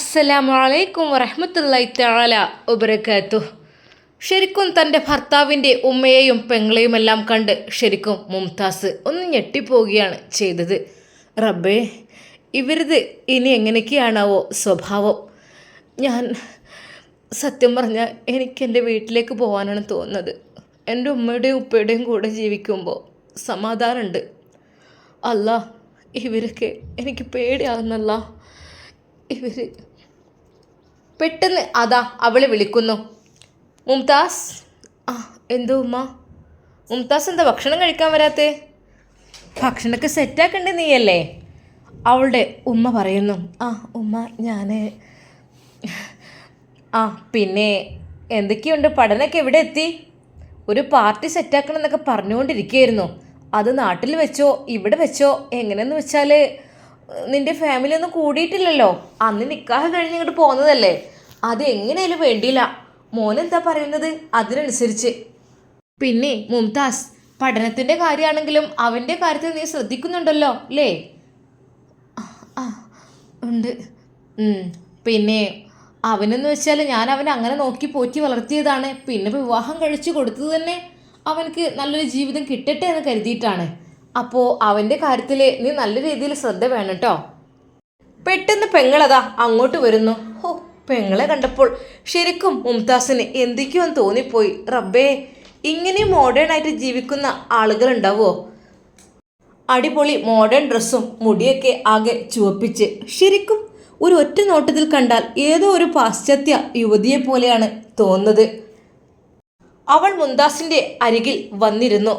അസ്സലാമു അലൈക്കും വറഹ്മത്തുള്ളാഹി തആല ഉബരക്കാത്തു ശരിക്കും തന്റെ ഭർത്താവിന്റെ ഉമ്മയെയും പെങ്ങളെയുമെല്ലാം കണ്ട് ശരിക്കും മുംതാസ് ഒന്ന് ഞെട്ടിപ്പോവുകയാണ് ചെയ്തത്. റബ്ബേ ഇവരിത് ഇനി എങ്ങനെയൊക്കെയാണാവോ സ്വഭാവം? ഞാൻ സത്യം പറഞ്ഞാൽ എനിക്ക് എന്റെ വീട്ടിലേക്ക് പോകാനാണ് തോന്നുന്നത്. എന്റെ ഉമ്മയുടെയും ഉപ്പയുടെയും കൂടെ ജീവിക്കുമ്പോൾ സമാധാനമുണ്ട്. അല്ല ഇവരൊക്കെ എനിക്ക് പേടിയാകുന്നല്ല ഇവർ പെട്ടെന്ന് അതാ അവളെ വിളിക്കുന്നു. മുംതാസ്. ആ എന്തോ ഉമ്മ? മുംതാസ് എന്താ ഭക്ഷണം കഴിക്കാൻ വരാത്തേ? ഭക്ഷണമൊക്കെ സെറ്റാക്കണ്ടേ നീയല്ലേ? അവളുടെ ഉമ്മ പറയുന്നു. ആ ഉമ്മ ഞാൻ ആ പിന്നെ എന്തൊക്കെയുണ്ട്? പഠനമൊക്കെ എവിടെ എത്തി? ഒരു പാർട്ടി സെറ്റാക്കണം എന്നൊക്കെ പറഞ്ഞുകൊണ്ടിരിക്കുകയായിരുന്നു. അത് നാട്ടിൽ വെച്ചോ ഇവിടെ വെച്ചോ എങ്ങനെയെന്ന് വെച്ചാൽ നിന്റെ ഫാമിലി ഒന്നും കൂടിയിട്ടില്ലല്ലോ? അന്ന് നിക്കാഹ് കഴിഞ്ഞ് ഇങ്ങോട്ട് പോകുന്നതല്ലേ അത് എങ്ങനെയാലും വേണ്ടിയില്ല. മോനെന്താ പറയുന്നത്? അതിനനുസരിച്ച്. പിന്നെ മുംതാസ് പഠനത്തിന്റെ കാര്യമാണെങ്കിലും അവന്റെ കാര്യത്തിൽ നീ ശ്രദ്ധിക്കുന്നുണ്ടല്ലോ അല്ലേ? ഉണ്ട്. പിന്നെ അവനെന്ന് വെച്ചാൽ ഞാൻ അവനെ അങ്ങനെ നോക്കി പോറ്റി വളർത്തിയതാണ്. പിന്നെ വിവാഹം കഴിച്ചു കൊടുത്തത് തന്നെ അവനക്ക് നല്ലൊരു ജീവിതം കിട്ടട്ടെ എന്ന് കരുതിയിട്ടാണ്. അപ്പോൾ അവന്റെ കാര്യത്തിൽ നീ നല്ല രീതിയിൽ ശ്രദ്ധ വേണം കേട്ടോ പെട്ടെന്ന് പെങ്ങളതാ അങ്ങോട്ട് വരുന്നു. ഓ പെങ്ങളെ കണ്ടപ്പോൾ ശരിക്കും മുംതാസിന് എന്തൊക്കെയോ തോന്നിപ്പോയി. റബ്ബേ ഇങ്ങനെ മോഡേൺ ആയിട്ട് ജീവിക്കുന്ന ആളുകളുണ്ടാവോ? അടിപൊളി മോഡേൺ ഡ്രസ്സും മുടിയൊക്കെ ആകെ ചുവപ്പിച്ച്. ശരിക്കും ഒരു ഒറ്റ നോട്ടത്തിൽ കണ്ടാൽ ഏതോ ഒരു പാശ്ചാത്യ യുവതിയെ പോലെയാണ് തോന്നുന്നത്. അവൾ മുംതാസിന്റെ അരികിൽ വന്നിരുന്നു.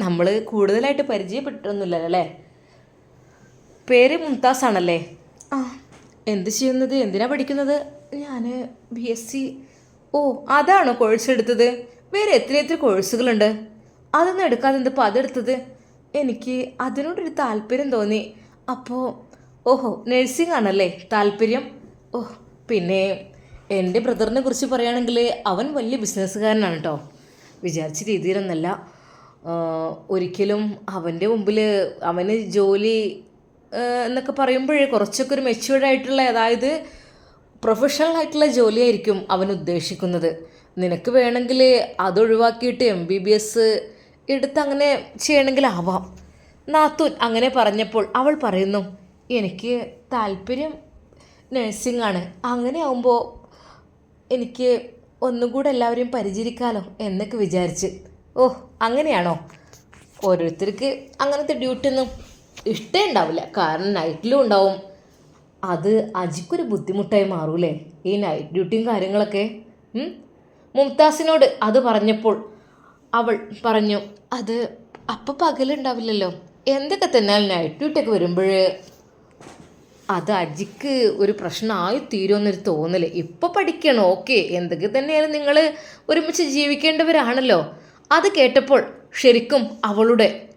നമ്മൾ കൂടുതലായിട്ട് പരിചയപ്പെട്ടൊന്നുമില്ലല്ലോ? അല്ലേ പേര് മുംതാസ് ആണല്ലേ ആ. എന്ത് ചെയ്യുന്നത്? എന്തിനാ പഠിക്കുന്നത്? ഞാൻ ബി എസ് സി ഓ അതാണോ കോഴ്സ് എടുത്തത്? വേറെ എത്ര എത്ര കോഴ്സുകളുണ്ട്? അതൊന്നും എടുക്കാതെ എന്തപ്പോൾ അതെടുത്തത് എനിക്ക് അതിനോടൊരു താല്പര്യം തോന്നി. അപ്പോൾ ഓഹോ നഴ്സിംഗ് ആണല്ലേ താല്പര്യം? ഓഹ് പിന്നെ എന്റെ ബ്രദറിനെ കുറിച്ച് പറയുകയാണെങ്കിൽ അവൻ വലിയ ബിസിനസ്സുകാരനാണ് കേട്ടോ വിചാരിച്ച രീതിയിലൊന്നല്ല. ഒരിക്കലും അവന്റെ മുമ്പിൽ അവന് ജോലി എന്നൊക്കെ പറയുമ്പോഴേ കുറച്ചൊക്കെ ഒരു മെച്യൂർഡ് ആയിട്ടുള്ള അതായത് പ്രൊഫഷണൽ ആയിട്ടുള്ള ജോലിയായിരിക്കും അവൻ ഉദ്ദേശിക്കുന്നത്. നിനക്ക് വേണമെങ്കിൽ അതൊഴിവാക്കിയിട്ട് എം ബി ബി എസ് എടുത്ത് അങ്ങനെ ചെയ്യണമെങ്കിൽ ആവാം. നാത്തൂൻ അങ്ങനെ പറഞ്ഞപ്പോൾ അവൾ പറയുന്നു എനിക്ക് താല്പര്യം നഴ്സിംഗ് ആണ്. അങ്ങനെ ആവുമ്പോൾ എനിക്ക് ഒന്നും കൂടെ എല്ലാവരെയും പരിചരിക്കാലോ എന്നൊക്കെ വിചാരിച്ച്. ഓ അങ്ങനെയാണോ? ഓരോരുത്തർക്ക് അങ്ങനത്തെ ഡ്യൂട്ടി ഒന്നും ഉണ്ടാവില്ല. കാരണം നൈറ്റിലും ഉണ്ടാവും. അത് അജിക്കൊരു ബുദ്ധിമുട്ടായി മാറൂലേ ഈ നൈറ്റ് ഡ്യൂട്ടിയും കാര്യങ്ങളൊക്കെ. മുംതാസിനോട് അത് പറഞ്ഞപ്പോൾ അവൾ പറഞ്ഞു അത് അപ്പം പകലുണ്ടാവില്ലല്ലോ എന്തൊക്കെ തന്നെ നൈറ്റ് ഡ്യൂട്ടിയൊക്കെ വരുമ്പോൾ അത് അജിക്ക് ഒരു പ്രശ്നമായി തീരുമെന്നൊരു തോന്നൽ. ഇപ്പോൾ പഠിക്കണം ഓക്കെ. എന്തൊക്കെ തന്നെയാലും നിങ്ങൾ ഒരുമിച്ച് ജീവിക്കേണ്ടവരാണല്ലോ. അത് കേട്ടപ്പോൾ ശരിക്കും അവളുടെ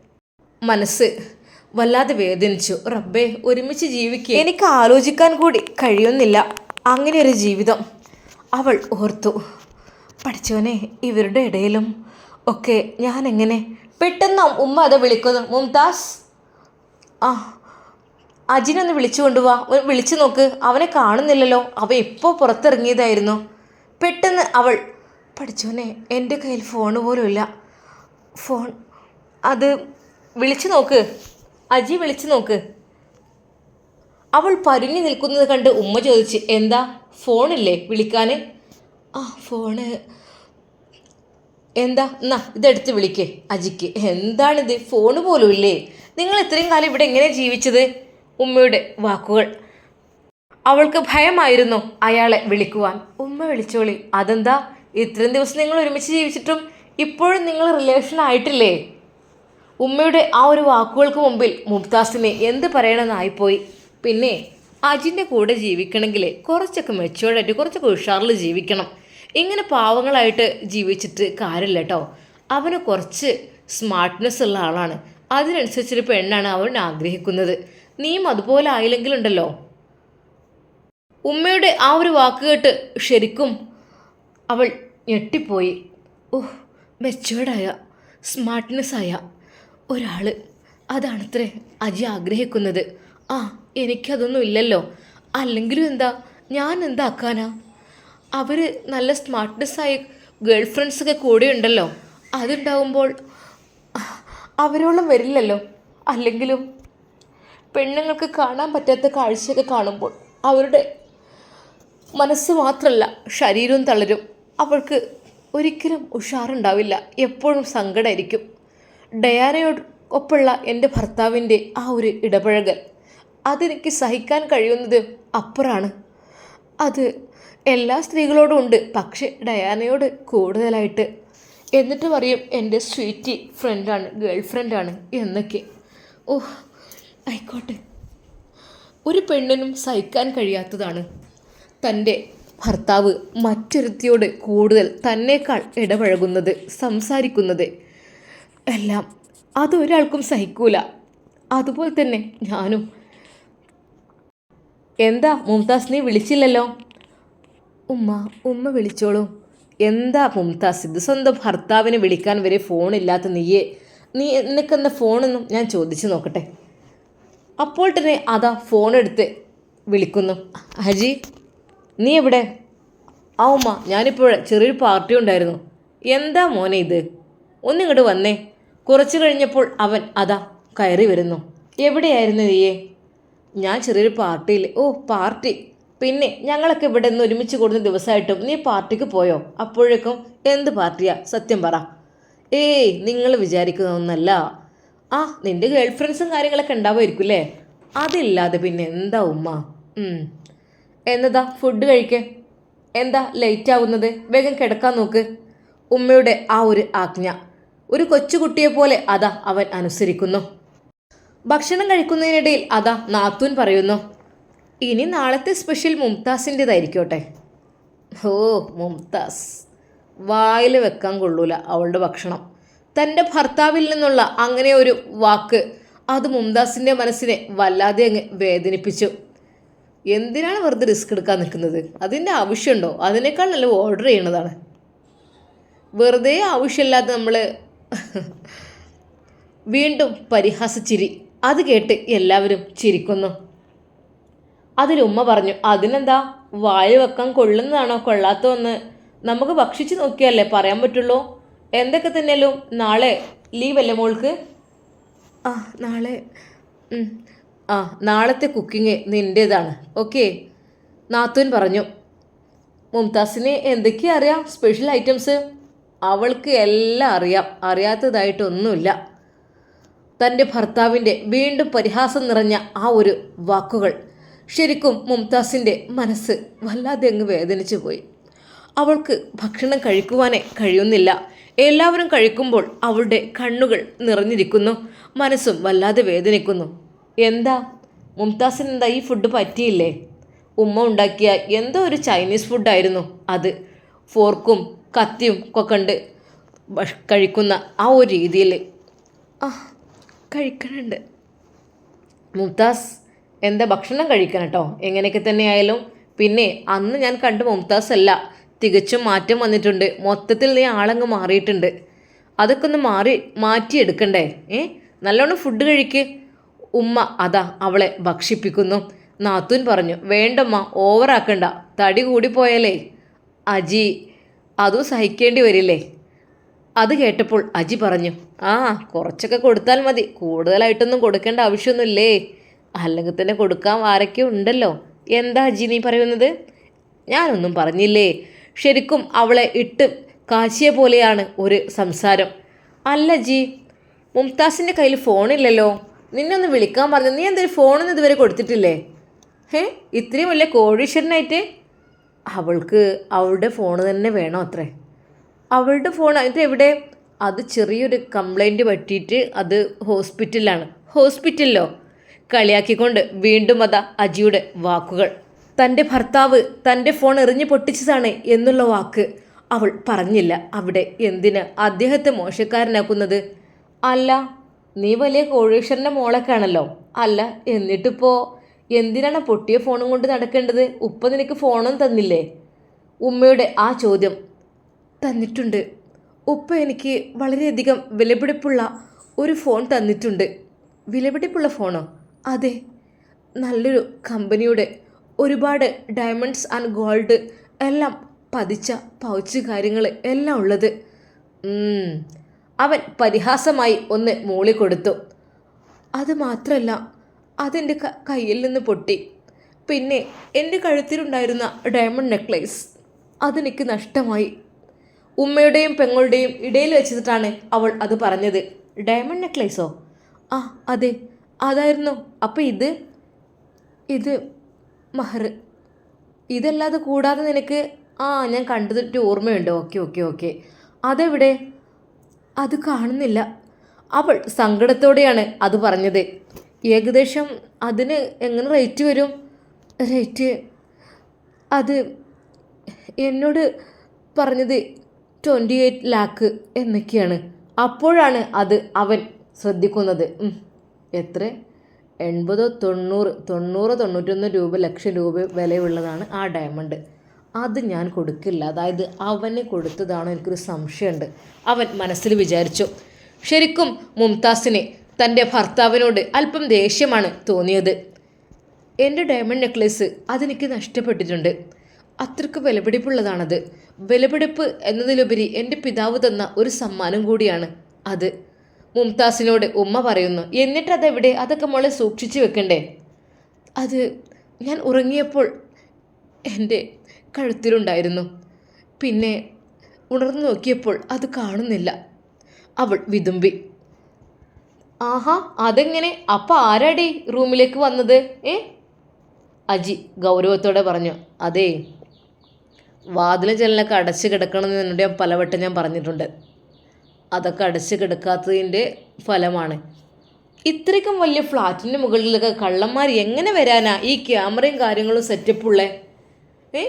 മനസ്സ് വല്ലാതെ വേദനിച്ചു. റബ്ബേ ഒരുമിച്ച് ജീവിക്കുക എനിക്ക് ആലോചിക്കാൻ കൂടി കഴിയുന്നില്ല. അങ്ങനെ ഒരു ജീവിതം അവൾ ഓർത്തു. പഠിച്ചവനെ ഇവരുടെ ഇടയിലും ഒക്കെ ഞാൻ എങ്ങനെ പെട്ടെന്ന് ഉമ്മ അത് വിളിക്കുന്നു. മുംതാസ്? ആ അജിനൊന്ന് വിളിച്ചു കൊണ്ടുപോവാ വിളിച്ചു നോക്ക്. അവനെ കാണുന്നില്ലല്ലോ. അവ ഇപ്പോൾ പുറത്തിറങ്ങിയതായിരുന്നു. പെട്ടെന്ന് അവൾ പഠിച്ചോനെ എന്റെ കയ്യിൽ ഫോൺ പോലും ഇല്ല. ഫോൺ അത് വിളിച്ചു നോക്ക്. അജി വിളിച്ചു നോക്ക്. അവൾ പരുങ്ങി നിൽക്കുന്നത് കണ്ട് ഉമ്മ ചോദിച്ച് എന്താ ഫോണില്ലേ വിളിക്കാൻ ആ ഫോണ്. എന്താ എന്നാ ഇതെടുത്ത് വിളിക്കേ അജിക്ക്. എന്താണിത്? ഫോണ് പോലും ഇല്ലേ? നിങ്ങൾ ഇത്രയും കാലം ഇവിടെ എങ്ങനെ ജീവിച്ചത്? ഉമ്മയുടെ വാക്കുകൾ. അവൾക്ക് ഭയമായിരുന്നു അയാളെ വിളിക്കുവാൻ. ഉമ്മ വിളിച്ചോളി അതെന്താ? ഇത്രയും ദിവസം നിങ്ങൾ ഒരുമിച്ച് ജീവിച്ചിട്ടും ഇപ്പോഴും നിങ്ങൾ റിലേഷൻ ആയിട്ടില്ലേ? ഉമ്മയുടെ ആ ഒരു വാക്കുകൾക്ക് മുമ്പിൽ മുംതാസിന് എന്ത് പറയണമെന്നായിപ്പോയി. പിന്നെ അജിന്റെ കൂടെ ജീവിക്കണമെങ്കിൽ കുറച്ചൊക്കെ മെച്ചുവേർഡായിട്ട് കുറച്ചൊക്കെ ഉഷാറിൽ ജീവിക്കണം. ഇങ്ങനെ പാവങ്ങളായിട്ട് ജീവിച്ചിട്ട് കാര്യമില്ല കേട്ടോ അവന് കുറച്ച് സ്മാർട്ട്നെസ് ഉള്ള ആളാണ്. അതിനനുസരിച്ചൊരു പെണ്ണാണ് അവൻ ആഗ്രഹിക്കുന്നത്. നീയും അതുപോലെ ആയില്ലെങ്കിലുണ്ടല്ലോ. ഉമ്മയുടെ ആ ഒരു വാക്ക് കേട്ട് ശരിക്കും അവൾ ഞെട്ടിപ്പോയി. ഓഹ് മെച്ചുവേർഡായ സ്മാർട്ട്നെസ്സായ ഒരാൾ അതാണത്രേ അജി ആഗ്രഹിക്കുന്നത്. ആ എനിക്കതൊന്നും ഇല്ലല്ലോ. അല്ലെങ്കിലും എന്താ ഞാൻ എന്താക്കാനാ? അവർ നല്ല സ്മാർട്ട്നെസ്സായ ഗേൾ ഫ്രണ്ട്സൊക്കെ കൂടെ ഉണ്ടല്ലോ അതുണ്ടാവുമ്പോൾ അവരോളം വരില്ലല്ലോ. അല്ലെങ്കിലും പെണ്ണുങ്ങൾക്ക് കാണാൻ പറ്റാത്ത കാഴ്ചയൊക്കെ കാണുമ്പോൾ അവരുടെ മനസ്സ് മാത്രമല്ല ശരീരവും തളരും. അവൾക്ക് ഒരിക്കലും ഉഷാറുണ്ടാവില്ല. എപ്പോഴും സങ്കടമായിരിക്കും ഡയാനയോട് ഒപ്പുള്ള എന്റെ ഭർത്താവിന്റെ ആ ഒരു ഇടപഴകൽ അതെനിക്ക് സഹിക്കാൻ കഴിയുന്നത് അപ്പുറാണ്. അത് എല്ലാ സ്ത്രീകളോടും ഉണ്ട് പക്ഷേ ഡയാനയോട് കൂടുതലായിട്ട്. എന്നിട്ട് പറയും എന്റെ സ്വീറ്റി ഫ്രണ്ടാണ് ഗേൾ ഫ്രണ്ടാണ് എന്നൊക്കെ. ഓ ആയിക്കോട്ടെ. ഒരു പെണ്ണിനും സഹിക്കാൻ കഴിയാത്തതാണ് തന്റെ ഭർത്താവ് മറ്റൊരുത്തിയോട് കൂടുതൽ തന്നേക്കാൾ ഇടപഴകുന്നത് സംസാരിക്കുന്നത്. എല്ലാം അതൊരാൾക്കും സഹിക്കൂല. അതുപോലെ തന്നെ ഞാനും. എന്താ മുംതാസ് നീ വിളിച്ചില്ലല്ലോ? ഉമ്മ ഉമ്മ വിളിച്ചോളൂ. എന്താ മുംതാസ് ഇത് സ്വന്തം ഭർത്താവിനെ വിളിക്കാൻ വരെ ഫോണില്ലാത്ത നീയെ. നീ നിനക്കെന്ന ഫോണൊന്നും ഞാൻ ചോദിച്ചു നോക്കട്ടെ. അപ്പോൾ തന്നെ അതാ ഫോണെടുത്ത് വിളിക്കുന്നു. ഹജി നീ എവിടെ? ആ ഉമ്മ ഞാനിപ്പോൾ ചെറിയൊരു പാർട്ടി ഉണ്ടായിരുന്നു. എന്താ മോനെ ഇത്? ഒന്നിങ്ങോട്ട് വന്നേ. കുറച്ച് കഴിഞ്ഞപ്പോൾ അവൻ അതാ കയറി വരുന്നു. എവിടെയായിരുന്നു നീയെ? ഞാൻ ചെറിയൊരു പാർട്ടിയിൽ ഓ പാർട്ടി. പിന്നെ ഞങ്ങളൊക്കെ ഇവിടെ നിന്ന് ഒരുമിച്ച് കൂടുന്ന ദിവസമായിട്ടും നീ പാർട്ടിക്ക് പോയോ? അപ്പോഴേക്കും എന്ത് പാർട്ടിയാ? സത്യം പറ. ഏയ് നിങ്ങൾ വിചാരിക്കുന്ന ഒന്നല്ല ആ നിന്റെ ഗേൾ ഫ്രണ്ട്സും കാര്യങ്ങളൊക്കെ ഉണ്ടാവുമായിരിക്കും അല്ലേ? അതില്ലാതെ പിന്നെ എന്താ ഉമ്മ. എന്നതാ ഫുഡ് കഴിക്കേ? എന്താ ലേറ്റ് ആവുന്നത്? വേഗം കിടക്കാൻ നോക്ക്. ഉമ്മയുടെ ആ ഒരു ആജ്ഞ. ഒരു കൊച്ചുകുട്ടിയെ പോലെ അതാ അവൻ അനുസരിക്കുന്നു. ഭക്ഷണം കഴിക്കുന്നതിനിടയിൽ അതാ നാത്തൂൻ പറയുന്നു ഇനി നാളത്തെ സ്പെഷ്യൽ മുംതാസിന്റെതായിരിക്കോട്ടെ ഓ മുംതാസ്. വായിൽ വെക്കാൻ കൊള്ളൂല അവളുടെ ഭക്ഷണം. തന്റെ ഭർത്താവിൽ നിന്നുള്ള അങ്ങനെ ഒരു വാക്ക് അത് മുംതാസിന്റെ മനസ്സിനെ വല്ലാതെ അങ്ങ് വേദനിപ്പിച്ചു. എന്തിനാണ് വെറുതെ റിസ്ക് എടുക്കാൻ നിൽക്കുന്നത്? അതിന്റെ ആവശ്യമുണ്ടോ? അതിനേക്കാൾ നല്ല ഓർഡർ ചെയ്യണതാണ്. വെറുതെ ആവശ്യമില്ലാതെ നമ്മൾ വീണ്ടും പരിഹാസച്ചിരി അത് കേട്ട് എല്ലാവരും ചിരിക്കുന്നു. അതിലുമ്മ പറഞ്ഞു അതിനെന്താ? വായു വെക്കാൻ കൊള്ളുന്നതാണോ? കൊള്ളാത്തതെന്ന് നമുക്ക് ഭക്ഷിച്ച് നോക്കിയല്ലേ പറയാൻ പറ്റുള്ളൂ? എന്തൊക്കെ തന്നെയല്ലോ നാളെ ലീവല്ലേ മോൾക്ക്? ആ നാളെ. ആ നാളത്തെ കുക്കിംഗ് നിന്റേതാണ് ഓക്കെ. നാത്തുൻ പറഞ്ഞു. മുംതാസിന് എന്തൊക്കെയാ അറിയാം? സ്പെഷ്യൽ ഐറ്റംസ് അവൾക്ക് എല്ലാം അറിയാം. അറിയാത്തതായിട്ടൊന്നുമില്ല. തന്റെ ഭർത്താവിന്റെ വീണ്ടും പരിഹാസം നിറഞ്ഞ ആ ഒരു വാക്കുകൾ ശരിക്കും മുംതാസിന്റെ മനസ്സ് വല്ലാതെ അങ്ങ് വേദനിച്ചു പോയി. അവൾക്ക് ഭക്ഷണം കഴിക്കുവാനേ കഴിയുന്നില്ല. എല്ലാവരും കഴിക്കുമ്പോൾ അവളുടെ കണ്ണുകൾ നിറഞ്ഞിരിക്കുന്നു. മനസ്സും വല്ലാതെ വേദനിക്കുന്നു. എന്താ? മുംതാസിന് എന്താ ഈ ഫുഡ് പറ്റിയില്ലേ? ഉമ്മ ഉണ്ടാക്കിയ എന്തോ ഒരു ചൈനീസ് ഫുഡായിരുന്നു അത്. ഫോർക്കും കത്തിയും ഒക്കെ കണ്ട് കഴിക്കുന്ന ആ ഒരു രീതിയിൽ. ആ കഴിക്കണുണ്ട്. മുംതാസ് എന്താ ഭക്ഷണം കഴിക്കണം കേട്ടോ എങ്ങനെയൊക്കെ തന്നെ ആയാലും. പിന്നെ അന്ന് ഞാൻ കണ്ട മുംതാസ് അല്ല തികച്ചും മാറ്റം വന്നിട്ടുണ്ട്. മൊത്തത്തിൽ നീ ആളങ്ങ് മാറിയിട്ടുണ്ട്. അതൊക്കെ ഒന്ന് മാറി മാറ്റിയെടുക്കണ്ടേ? ഏ? നല്ലോണം ഫുഡ് കഴിക്ക്. ഉമ്മ അതാ അവളെ ഭക്ഷിപ്പിക്കുന്നു. നാത്തൂൻ പറഞ്ഞു വേണ്ടമ്മ ഓവറാക്കണ്ട. തടി കൂടിപ്പോയാലേ. അജി അതും സഹിക്കേണ്ടി വരില്ലേ? അത് കേട്ടപ്പോൾ അജി പറഞ്ഞു ആ കുറച്ചൊക്കെ കൊടുത്താൽ മതി. കൂടുതലായിട്ടൊന്നും കൊടുക്കേണ്ട ആവശ്യമൊന്നുമില്ലേ? അല്ലെങ്കിൽ തന്നെ കൊടുക്കാൻ ആരൊക്കെ ഉണ്ടല്ലോ? എന്താ അജി നീ പറയുന്നത്? ഞാനൊന്നും പറഞ്ഞില്ലേ? ശരിക്കും അവളെ ഇട്ട് കാശിയെ പോലെയാണ് ഒരു സംസാരം. അല്ല ജി മുംതാസിന്റെ കയ്യിൽ ഫോണില്ലല്ലോ? നിന്നെ ഒന്ന് വിളിക്കാൻ പറഞ്ഞു നീ എന്തൊരു ഫോണൊന്നും ഇതുവരെ കൊടുത്തിട്ടില്ലേ? ഹേ ഇത്രയും വലിയ കോഴീശ്വരനായിട്ട് അവൾക്ക് അവളുടെ ഫോൺ തന്നെ വേണോ അത്രേ? അവളുടെ ഫോൺ അതിന്റെ എവിടെ? അത് ചെറിയൊരു കംപ്ലൈന്റ് പറ്റിയിട്ട് അത് ഹോസ്പിറ്റലിലാണ്. ഹോസ്പിറ്റലിലോ? കളിയാക്കിക്കൊണ്ട് വീണ്ടും അതാ അജിയുടെ വാക്കുകൾ. തന്റെ ഭർത്താവ് തന്റെ ഫോൺ എറിഞ്ഞു പൊട്ടിച്ചതാണ് എന്നുള്ള വാക്ക് അവൾ പറഞ്ഞില്ല. അവിടെ എന്തിന് അദ്ദേഹത്തെ മോശക്കാരനാക്കുന്നത്? അല്ല നീ വലിയ കോഴീശ്വരന്റെ മോളൊക്കെയാണല്ലോ. അല്ല എന്നിട്ടിപ്പോൾ എന്തിനാണ് പൊട്ടിയ ഫോണും കൊണ്ട് നടക്കേണ്ടത്? ഉപ്പ നിനക്ക് ഫോണും തന്നില്ലേ? ഉമ്മയുടെ ആ ചോദ്യം. തന്നിട്ടുണ്ട്. ഉപ്പ എനിക്ക് വളരെയധികം വിലപിടിപ്പുള്ള ഒരു ഫോൺ തന്നിട്ടുണ്ട്. വിലപിടിപ്പുള്ള ഫോണോ? അതെ. നല്ലൊരു കമ്പനിയുടെ ഒരുപാട് ഡയമണ്ട്സ് ആൻഡ് ഗോൾഡ് എല്ലാം പതിച്ച പൗച്ച് കാര്യങ്ങൾ എല്ലാം ഉള്ളത്. അവൻ പരിഹാസമായി ഒന്ന് മൂളിക്കൊടുത്തു. അത് മാത്രമല്ല അതെന്റെ കയ്യിൽ നിന്ന് പൊട്ടി. പിന്നെ എന്റെ കഴുത്തിലുണ്ടായിരുന്ന ഡയമണ്ട് നെക്ലേസ് അതെനിക്ക് നഷ്ടമായി. ഉമ്മയുടെയും പെങ്ങളുടെയും ഇടയിൽ വെച്ചിട്ടാണ് അവൾ അത് പറഞ്ഞത്. ഡയമണ്ട് നെക്ലേസോ? ആ അതെ. അതായിരുന്നു. അപ്പം ഇത്? ഇത് മഹർ. ഇതല്ലാതെ കൂടാതെ നിനക്ക് ആ ഞാൻ കണ്ടതിട്ട് ഓർമ്മയുണ്ട്. Okay okay okay. അതെവിടെ? അത് കാണുന്നില്ല. അവൾ സങ്കടത്തോടെയാണ് അത് പറഞ്ഞത്. ഏകദേശം അതിന് എങ്ങനെ റേറ്റ് വരും? റേറ്റ് അത് എന്നോട് പറഞ്ഞത് ട്വന്റി എയ്റ്റ് ലാക്ക് എന്നൊക്കെയാണ്. അപ്പോഴാണ് അത് അവൻ ശ്രദ്ധിക്കുന്നത്. എത്ര? എൺപതോ തൊണ്ണൂറ് തൊണ്ണൂറ് തൊണ്ണൂറ്റൊന്ന് രൂപ ലക്ഷം രൂപ വിലയുള്ളതാണ് ആ ഡയമണ്ട് അത് ഞാൻ കൊടുക്കില്ല. അതായത് അവന് കൊടുത്തതാണോ എനിക്കൊരു സംശയമുണ്ട്. അവൻ മനസ്സിൽ വിചാരിച്ചു. ശരിക്കും മുംതാസിന് തന്റെ ഭർത്താവിനോട് അല്പം ദേഷ്യമാണ് തോന്നിയത്. എന്റെ ഡയമണ്ട് നെക്ലേസ് അതെനിക്ക് നഷ്ടപ്പെട്ടിട്ടുണ്ട്. അത്രയ്ക്ക് വിലപിടിപ്പുള്ളതാണത്. വിലപിടിപ്പ് എന്നതിലുപരി എന്റെ പിതാവ് തന്ന ഒരു സമ്മാനം കൂടിയാണ് അത്. മുംതാസിനോട് ഉമ്മ പറയുന്നു എന്നിട്ട് അതെവിടെ? അതൊക്കെ മോളെ സൂക്ഷിച്ചു വെക്കണ്ടേ? അത് ഞാൻ ഉറങ്ങിയപ്പോൾ എന്റെ കഴുത്തിലുണ്ടായിരുന്നു. പിന്നെ ഉണർന്നു നോക്കിയപ്പോൾ അത് കാണുന്നില്ല. അവൾ വിതുമ്പി. ആഹാ അതെങ്ങനെ? അപ്പം ആരാടി റൂമിലേക്ക് വന്നത്? ഏ? അജി ഗൗരവത്തോടെ പറഞ്ഞു. അതേ വാതിലും ജനലൊക്കെ അടച്ച് കിടക്കണമെന്ന് എന്നോട് ഞാൻ പലവട്ടം ഞാൻ പറഞ്ഞിട്ടുണ്ട്. അതൊക്കെ അടച്ച് കിടക്കാത്തതിന്റെ ഫലമാണ്. ഇത്രയ്ക്കും വലിയ ഫ്ലാറ്റിന്റെ മുകളിലൊക്കെ കള്ളന്മാർ എങ്ങനെ വരാനാ ഈ ക്യാമറയും കാര്യങ്ങളും സെറ്റപ്പുള്ളേ ഏ?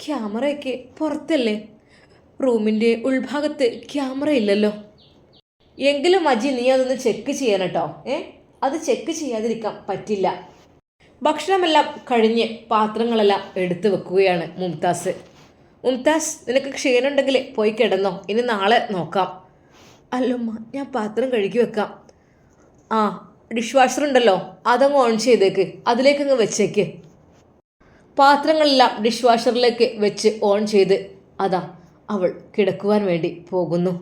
ക്യാമറയൊക്കെ പുറത്തല്ലേ? റൂമിന്റെ ഉൾഭാഗത്ത് ക്യാമറ ഇല്ലല്ലോ എങ്കിലും അജി നീ അതൊന്ന് ചെക്ക് ചെയ്യണം കേട്ടോ ഏ? അത് ചെക്ക് ചെയ്യാതിരിക്കാൻ പറ്റില്ല. ഭക്ഷണമെല്ലാം കഴിഞ്ഞ് പാത്രങ്ങളെല്ലാം എടുത്തു വെക്കുകയാണ് മുംതാസ്. മുംതാസ് നിനക്ക് ക്ഷീണമുണ്ടെങ്കിൽ പോയി കിടന്നോ. ഇനി നാളെ നോക്കാം. അല്ലമ്മ ഞാൻ പാത്രം കഴുകി വെക്കാം. ആ ഡിഷ് വാഷർ ഉണ്ടല്ലോ അതങ്ങ് ഓൺ ചെയ്തേക്ക്. അതിലേക്കങ്ങ് വെച്ചേക്ക്. പാത്രങ്ങളെല്ലാം ഡിഷ് വാഷറിലേക്ക് വെച്ച് ഓൺ ചെയ്ത് അതാ അവൾ കിടക്കുവാൻ വേണ്ടി പോകുന്നു.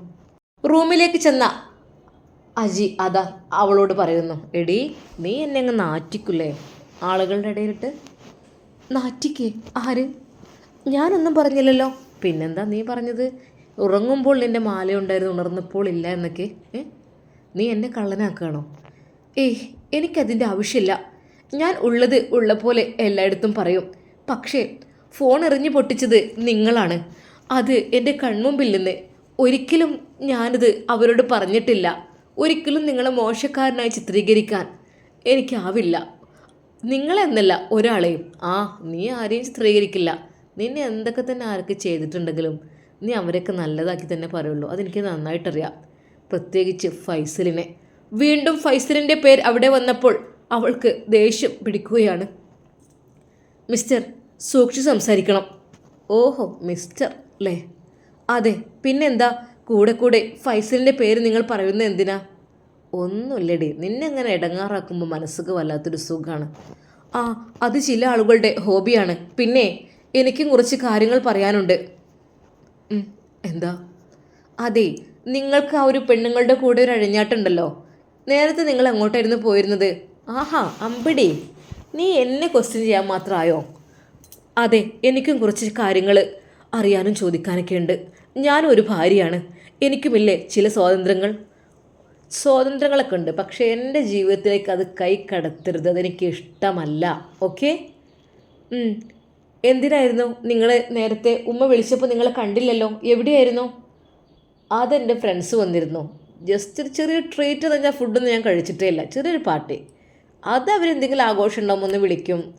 റൂമിലേക്ക് ചെന്ന അജി അതാ അവളോട് പറയുന്നു എടി നീ എന്നെ അങ്ങ് നാറ്റിക്കില്ലേ ആളുകളുടെ ഇടയിലിട്ട്? നാറ്റിക്കേ? ആര്? ഞാനൊന്നും പറഞ്ഞില്ലല്ലോ. പിന്നെന്താ നീ പറഞ്ഞത്? ഉറങ്ങുമ്പോൾ നിന്റെ മാല ഉണ്ടായിരുന്നു ഉണർന്നപ്പോൾ ഇല്ല എന്നൊക്കെ? നീ എന്നെ കള്ളനാക്കുകയാണോ? ഏയ് എനിക്കതിന്റെ ആവശ്യമില്ല. ഞാൻ ഉള്ളത് ഉള്ള പോലെ എല്ലായിടത്തും പറയും. പക്ഷേ ഫോൺ എറിഞ്ഞു പൊട്ടിച്ചത് നിങ്ങളാണ്. അത് എന്റെ കൺമുമ്പിൽ നിന്ന്. ഒരിക്കലും ഞാനത് അവരോട് പറഞ്ഞിട്ടില്ല. ഒരിക്കലും നിങ്ങളെ മോശക്കാരനായി ചിത്രീകരിക്കാൻ എനിക്കാവില്ല. നിങ്ങളെന്നല്ല ഒരാളെയും. ആ നീ ആരെയും ചിത്രീകരിക്കില്ല. നിന്നെ എന്തൊക്കെ തന്നെ ആർക്ക് ചെയ്തിട്ടുണ്ടെങ്കിലും നീ അവരൊക്കെ നല്ലതാക്കി തന്നെ പറയുള്ളൂ. അതെനിക്ക് നന്നായിട്ടറിയാം. പ്രത്യേകിച്ച് ഫൈസലിനെ. വീണ്ടും ഫൈസലിന്റെ പേര് അവിടെ വന്നപ്പോൾ അവൾക്ക് ദേഷ്യം പിടിക്കുകയാണ്. മിസ്റ്റർ സൂക്ഷിച്ച് സംസാരിക്കണം. ഓഹോ മിസ്റ്റർ അല്ലേ അതെ പിന്നെന്താ? കൂടെ കൂടെ ഫൈസലിന്റെ പേര് നിങ്ങൾ പറയുന്നത് എന്തിനാ? ഒന്നുമില്ലടി നിന്നെ അങ്ങനെ ഇടങ്ങാറാക്കുമ്പോൾ മനസ്സുക്ക് വല്ലാത്തൊരു സുഖമാണ് ആ അത് ചില ആളുകളുടെ ഹോബിയാണ്. പിന്നെ എനിക്കും കുറച്ച് കാര്യങ്ങൾ പറയാനുണ്ട്. എന്താ? അതെ നിങ്ങൾക്ക് ആ ഒരു പെണ്ണുങ്ങളുടെ കൂടെ ഒരു അഴിഞ്ഞാട്ടുണ്ടല്ലോ. നേരത്തെ നിങ്ങൾ എങ്ങോട്ടായിരുന്നു പോയിരുന്നത്. ആഹാ അമ്പിടി. നീ എന്നെ ക്വസ്റ്റ്യൻ ചെയ്യാൻ മാത്രമായോ അതെ എനിക്കും കുറച്ച് കാര്യങ്ങൾ അറിയാനും ചോദിക്കാനൊക്കെ ഉണ്ട്. ഞാനും ഒരു ഭാര്യയാണ്. എനിക്കുമില്ലേ ചില സ്വാതന്ത്ര്യങ്ങൾ? സ്വാതന്ത്ര്യങ്ങളൊക്കെ ഉണ്ട് പക്ഷേ എന്റെ ജീവിതത്തിലേക്ക് അത് കൈ കടത്തരുത്. അതെനിക്ക് ഇഷ്ടമല്ല. ഓക്കെ? എന്തിനായിരുന്നു നിങ്ങൾ നേരത്തെ ഉമ്മ വിളിച്ചപ്പോൾ നിങ്ങളെ കണ്ടില്ലല്ലോ? എവിടെയായിരുന്നു? അതെന്റെ ഫ്രണ്ട്സ് വന്നിരുന്നു. ജസ്റ്റ് ഒരു ചെറിയ ട്രീറ്റ് തന്നെ ഫുഡൊന്നും ഞാൻ കഴിച്ചിട്ടേ ഇല്ല. ചെറിയൊരു പാർട്ടി. അത് അവരെന്തെങ്കിലും ആഘോഷം ഉണ്ടാകുമ്പോൾ ഒന്ന് വിളിക്കും.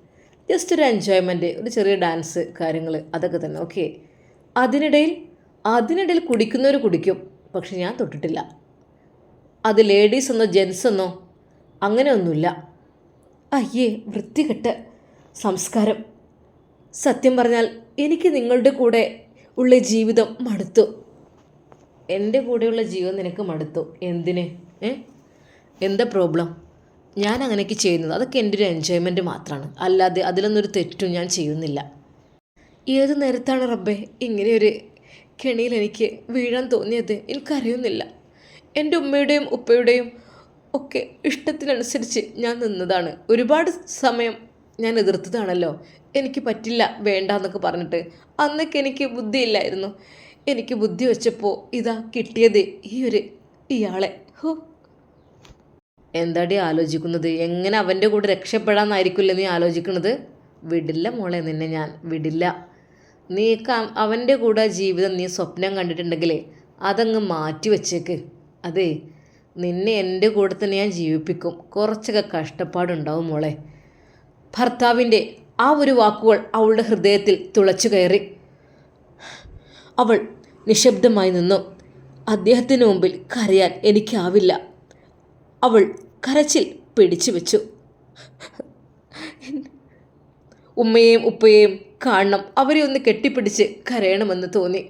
ജസ്റ്റ് ഒരു എൻജോയ്മെന്റ് ഒരു ചെറിയ ഡാൻസ് കാര്യങ്ങൾ അതൊക്കെ തന്നെ. ഓക്കെ അതിനിടയിൽ അതിനിടയിൽ കുടിക്കുന്നവർ കുടിക്കും. പക്ഷെ ഞാൻ തൊട്ടിട്ടില്ല. അത് ലേഡീസ് എന്നോ ജെൻസ് എന്നോ അങ്ങനെയൊന്നുമില്ല. അയ്യേ വൃത്തികെട്ട സംസ്കാരം. സത്യം പറഞ്ഞാൽ എനിക്ക് നിങ്ങളുടെ കൂടെ ഉള്ള ജീവിതം മടുത്തു. എന്റെ കൂടെയുള്ള ജീവിതം നിനക്ക് മടുത്തു. എന്തിന്? ഏ? എന്താ പ്രോബ്ലം ഞാൻ അങ്ങനെയൊക്കെ ചെയ്യുന്നത്. അതൊക്കെ എന്റെ ഒരു എൻജോയ്മെന്റ് മാത്രമാണ് അല്ലാതെ അതിലൊന്നൊരു തെറ്റും ഞാൻ ചെയ്യുന്നില്ല. ഏത് നേരത്താണ് റബ്ബെ ഇങ്ങനെ ഒരു കെണിയിൽ എനിക്ക് വീഴാൻ തോന്നിയത്? എനിക്കറിയുന്നില്ല. എന്റെ ഉമ്മയുടെയും ഉപ്പയുടെയും ഒക്കെ ഇഷ്ടത്തിനനുസരിച്ച് ഞാൻ നിന്നതാണ്. ഒരുപാട് സമയം ഞാൻ എതിർത്തതാണല്ലോ. എനിക്ക് പറ്റില്ല വേണ്ട എന്നൊക്കെ പറഞ്ഞിട്ട്. അന്നൊക്കെ എനിക്ക് ബുദ്ധിയില്ലായിരുന്നു. എനിക്ക് ബുദ്ധി വെച്ചപ്പോൾ ഇതാ കിട്ടിയത് ഈ ഒരു ഇയാളെ. ഹോ. എന്താടി ആലോചിക്കുന്നത്? എങ്ങനെ അവന്റെ കൂടെ രക്ഷപ്പെടാമെന്നായിരിക്കില്ല നീ ആലോചിക്കുന്നത്? വിടില്ല മോളെ നിന്നെ ഞാൻ വിടില്ല. നീ അവന്റെ കൂടെ ജീവിതം നീ സ്വപ്നം കണ്ടിട്ടുണ്ടെങ്കിലേ അതങ്ങ് മാറ്റി വെച്ചേക്ക്. അതെ നിന്നെ എന്റെ കൂടെ തന്നെ ഞാൻ ജീവിപ്പിക്കും. കുറച്ചൊക്കെ കഷ്ടപ്പാടുണ്ടാവും മോളെ. ഭർത്താവിന്റെ ആ ഒരു വാക്കുകൾ അവളുടെ ഹൃദയത്തിൽ തുളച്ചു കയറി. അവൾ നിശബ്ദമായി നിന്നു. അദ്ദേഹത്തിന് മുമ്പിൽ കരയാൻ എനിക്കാവില്ല. അവൾ കരച്ചിൽ പിടിച്ചു വെച്ചു. ഉമ്മയെയും ഉപ്പയെയും കാണണം. അവരെ ഒന്ന് കെട്ടിപ്പിടിച്ച് കരയണമെന്ന് തോന്നി.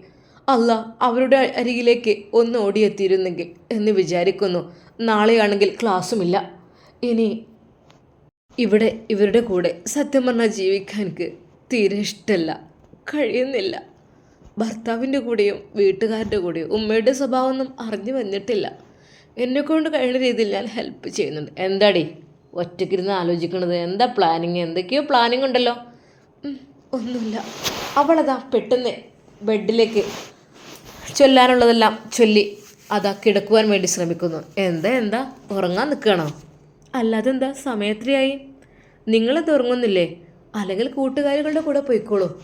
അല്ല അവരുടെ അരികിലേക്ക് ഒന്ന് ഓടിയെത്തിയിരുന്നെങ്കിൽ എന്ന് വിചാരിക്കുന്നു. നാളെയാണെങ്കിൽ ക്ലാസ്സുമില്ല. ഇനി ഇവിടെ ഇവരുടെ കൂടെ സത്യം പറഞ്ഞാൽ ജീവിക്കാൻ എനിക്ക് തീരെ ഇഷ്ടമല്ല കഴിയുന്നില്ല. ഭർത്താവിന്റെ കൂടെയും വീട്ടുകാരുടെ കൂടെയും ഉമ്മയുടെ സ്വഭാവമൊന്നും അറിഞ്ഞു വന്നിട്ടില്ല. എന്നെക്കൊണ്ട് കഴിയുന്ന രീതിയിൽ ഞാൻ ഹെൽപ്പ് ചെയ്യുന്നുണ്ട്. എന്താടി? ഒറ്റയ്ക്കിരുന്ന് ആലോചിക്കണത്? എന്താ പ്ലാനിങ് എന്തൊക്കെയോ പ്ലാനിങ് ഉണ്ടല്ലോ. ഒന്നുമില്ല. അവളതാ പെട്ടെന്ന് ബെഡിലേക്ക് ചൊല്ലാനുള്ളതെല്ലാം ചൊല്ലി അതാ കിടക്കുവാൻ വേണ്ടി ശ്രമിക്കുന്നു. എന്താ എന്താ? ഉറങ്ങാൻ നിൽക്കുകയാണോ? അല്ലാതെ എന്താ സമയത്രയായി. നിങ്ങളത് ഉറങ്ങുന്നില്ലേ? അല്ലെങ്കിൽ കൂട്ടുകാരികളുടെ കൂടെ പോയിക്കോളൂ.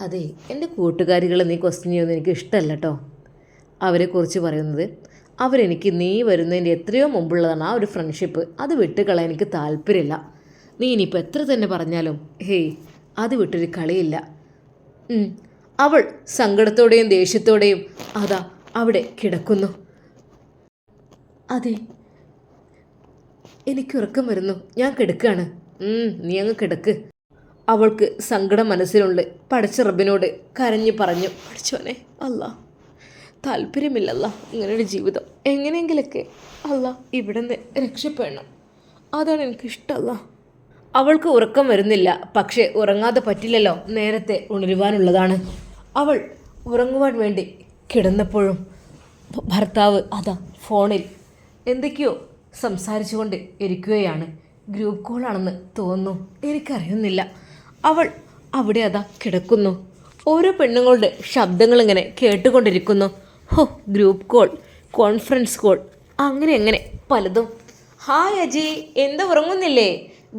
അതെ എന്റെ കൂട്ടുകാരികൾ നീ ക്വസ്റ്റ്യൻ ചെയ്യുന്നത് എനിക്ക് ഇഷ്ടമല്ല കേട്ടോ. അവരെക്കുറിച്ച് പറയുന്നത് അവരെനിക്ക് നീ വരുന്നതിന്റെ എത്രയോ മുമ്പുള്ളതാണ് ആ ഒരു ഫ്രണ്ട്ഷിപ്പ് അത് വിട്ടുകളയാൻ എനിക്ക് താല്പര്യമില്ല. നീ ഇനിയിപ്പോൾ എത്ര തന്നെ പറഞ്ഞാലും ഹേയ് അത് വിട്ടൊരു കളിയില്ല. അവൾ സങ്കടത്തോടെയും ദേഷ്യത്തോടെയും അതാ അവിടെ കിടക്കുന്നു. അതെ എനിക്ക് ഉറക്കം വരുന്നു. ഞാൻ കിടക്കുകയാണ് നീ അങ്ങ് കിടക്ക്. അവൾക്ക് സങ്കടം മനസ്സിലുണ്ട്. പടച്ച റബ്ബിനോട് കരഞ്ഞു പറഞ്ഞു. പഠിച്ചോനെ അല്ല താല്പര്യമില്ലല്ല ഇങ്ങനൊരു ജീവിതം. എങ്ങനെയെങ്കിലൊക്കെ അല്ല ഇവിടെ നിന്ന് രക്ഷപ്പെടണം. അതാണ് എനിക്കിഷ്ടമല്ല അവൾക്ക് ഉറക്കം വരുന്നില്ല. പക്ഷേ ഉറങ്ങാതെ പറ്റില്ലല്ലോ നേരത്തെ ഉണരുവാനുള്ളതാണ്. അവൾ ഉറങ്ങുവാൻ വേണ്ടി കിടന്നപ്പോഴും ഭർത്താവ് അതാ ഫോണിൽ എന്തൊക്കെയോ സംസാരിച്ചുകൊണ്ട് ഇരിക്കുകയാണ്. ഗ്രൂപ്പ് കോളാണെന്ന് തോന്നുന്നു. എനിക്കറിയുന്നില്ല. അവൾ അവിടെ അതാ കിടക്കുന്നു. ഓരോ പെണ്ണുങ്ങളുടെ ശബ്ദങ്ങളിങ്ങനെ കേട്ടുകൊണ്ടിരിക്കുന്നു. ഹോ ഗ്രൂപ്പ് കോൾ കോൺഫറൻസ് കോൾ അങ്ങനെ അങ്ങനെ പലതും. ഹായ് അജി. എന്താ ഉറങ്ങുന്നില്ലേ?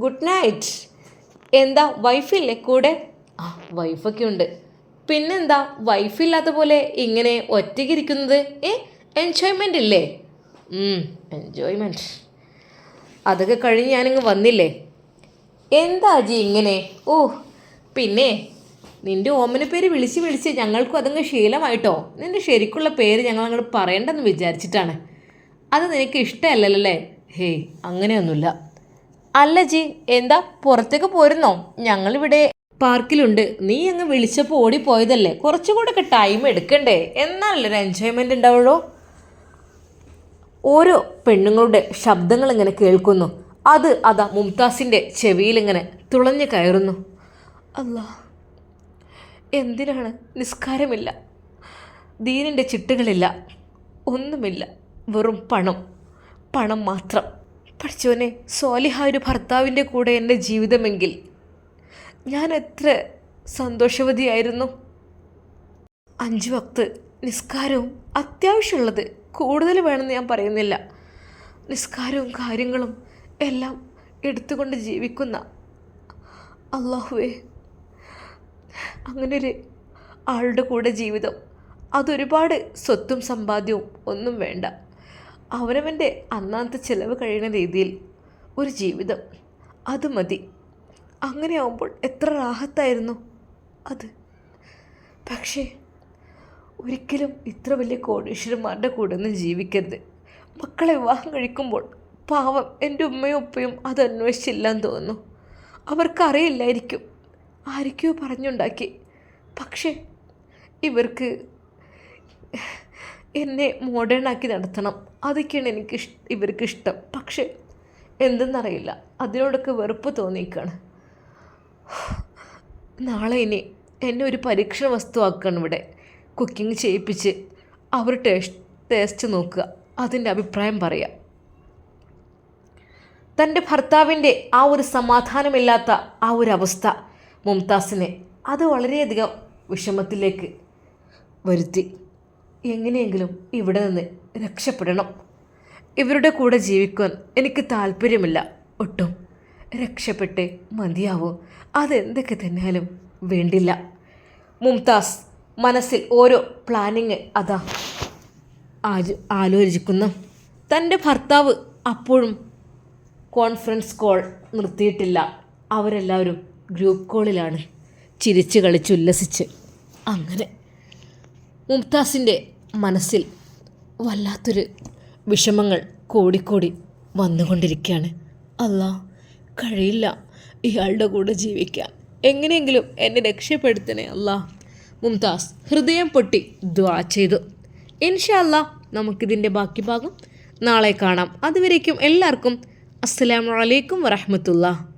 ഗുഡ് നൈറ്റ് എന്താ വൈഫില്ലേ കൂടെ? ആ വൈഫൊക്കെ ഉണ്ട്. പിന്നെന്താ വൈഫില്ലാത്ത പോലെ ഇങ്ങനെ ഒറ്റയ്ക്ക് ഇരിക്കുന്നത്? ഏ എൻജോയ്മെന്റ് ഇല്ലേ? എൻജോയ്മെന്റ് അതൊക്കെ കഴിഞ്ഞ് ഞാനിങ്ങ് വന്നില്ലേ? എന്താ അജി ഇങ്ങനെ? ഓ പിന്നെ നിന്റെ ഓമന പേര് വിളിച്ച് വിളിച്ച് ഞങ്ങൾക്കും അതങ്ങ് ശീലമായിട്ടോ? നിന്റെ ശരിക്കുള്ള പേര് ഞങ്ങൾ അങ്ങോട്ട് പറയണ്ടെന്ന് വിചാരിച്ചിട്ടാണ്. അത് നിനക്ക് ഇഷ്ടമല്ലല്ലേ ഹേയ് അങ്ങനെയൊന്നുമില്ല. അല്ല ജി എന്താ പുറത്തേക്ക് പോരുന്നോ? ഞങ്ങളിവിടെ പാർക്കിലുണ്ട്. നീ അങ്ങ് വിളിച്ചപ്പോൾ ഓടിപ്പോയതല്ലേ? കുറച്ചുകൂടെ ഒക്കെ ടൈം എടുക്കണ്ടേ? എന്നാലല്ലേ ഒരു എൻജോയ്മെന്റ് ഉണ്ടാവുള്ളൂ? ഓരോ പെണ്ണുങ്ങളുടെ ശബ്ദങ്ങൾ ഇങ്ങനെ കേൾക്കുന്നു. അത് അതാ മുംതാസിന്റെ ചെവിയിൽ ഇങ്ങനെ തുളഞ്ഞു കയറുന്നു. അല്ലാ. എന്തിനാണ്? നിസ്കാരമില്ല. ദീനിന്റെ ചിട്ടുകളില്ല. ഒന്നുമില്ല. വെറും പണം. പണം മാത്രം. പഠിച്ചോനെ സോലിഹ ഒരു ഭർത്താവിന്റെ കൂടെ എന്റെ ജീവിതമെങ്കിൽ ഞാൻ എത്ര സന്തോഷവതിയായിരുന്നു. അഞ്ച് വക്ത് നിസ്കാരവും അത്യാവശ്യമുള്ളത് കൂടുതൽ വേണമെന്ന് ഞാൻ പറയുന്നില്ല. നിസ്കാരവും കാര്യങ്ങളും എല്ലാം എടുത്തുകൊണ്ട് ജീവിക്കുന്ന അള്ളാഹുവേ അങ്ങനെ ഒരു ആളുടെ കൂടെ ജീവിതം. അതൊരുപാട് സ്വത്തും സമ്പാദ്യവും ഒന്നും വേണ്ട. അവനവന്റെ അന്നാമത്തെ ചിലവ് കഴിയുന്ന രീതിയിൽ ഒരു ജീവിതം. അത് മതി. അങ്ങനെ ആവുമ്പോൾ എത്ര റാഹത്തായിരുന്നു അത്. പക്ഷേ ഒരിക്കലും ഇത്ര വലിയ കോടീശ്വരന്മാരുടെ കൂടെ ഒന്നും ജീവിക്കരുത്. മക്കളെ വിവാഹം കഴിക്കുമ്പോൾ പാവം എന്റെ ഉമ്മയും ഉപ്പയും അത് അന്വേഷിച്ചില്ല എന്ന് തോന്നുന്നു. അവർക്കറിയില്ലായിരിക്കും. ആരൊക്കെയോ പറഞ്ഞുണ്ടാക്കി. പക്ഷേ ഇവർക്ക് എന്നെ മോഡേൺ ആക്കി നടത്തണം. അതൊക്കെയാണ് എനിക്ക് ഇഷ് ഇവർക്ക് ഇഷ്ടം. പക്ഷേ എന്തെന്നറിയില്ല. അതിനോടൊക്കെ വെറുപ്പ് തോന്നിയിക്കാണ്. നാളെ ഇനി എന്നെ ഒരു പരീക്ഷണ വസ്തുവാക്കണം ഇവിടെ. കുക്കിംഗ് ചെയ്യിപ്പിച്ച് അവർ ടേസ്റ്റ് ടേസ്റ്റ് നോക്കുക. അതിന്റെ അഭിപ്രായം പറയാം. തന്റെ ഭർത്താവിന്റെ ആ ഒരു സമാധാനമില്ലാത്ത ആ ഒരു അവസ്ഥ മുംതാസിനെ അത് വളരെയധികം വിഷമത്തിലേക്ക് വരുത്തി. എങ്ങനെയെങ്കിലും ഇവിടെ നിന്ന് രക്ഷപ്പെടണം. ഇവരുടെ കൂടെ ജീവിക്കാൻ എനിക്ക് താല്പര്യമില്ല. ഒട്ടും. രക്ഷപ്പെട്ട് മതിയാവൂ. അതെന്തൊക്കെ തന്നെയാലും വേണ്ടില്ല. മുംതാസ് മനസ്സിൽ ഓരോ പ്ലാനിങ് അതാ ആലോചിക്കുന്നു. തന്റെ ഭർത്താവ് അപ്പോഴും കോൺഫറൻസ് കോൾ നിർത്തിയിട്ടില്ല. അവരെല്ലാവരും ഗ്രൂപ്പ് കോളിലാണ് ചിരിച്ച് കളിച്ചുല്ലസിച്ച് അങ്ങനെ മുംതാസിന്റെ മനസ്സിൽ വല്ലാത്തൊരു വിഷമങ്ങൾ കൂടിക്കൂടി വന്നുകൊണ്ടിരിക്കുകയാണ്. അല്ല കഴിയില്ല. ഇയാളുടെ കൂടെ ജീവിക്കാൻ. എങ്ങനെയെങ്കിലും എന്നെ രക്ഷപ്പെടുത്തണേ അല്ല മുംതാസ് ഹൃദയം പൊട്ടി ദ്വാ ചെയ്തു. ഇൻഷാ അല്ലാ നമുക്കിതിന്റെ ബാക്കി ഭാഗം നാളെ കാണാം. അതുവരേക്കും എല്ലാവർക്കും അസ്സലാമു അലൈക്കും വറഹമത്തുള്ള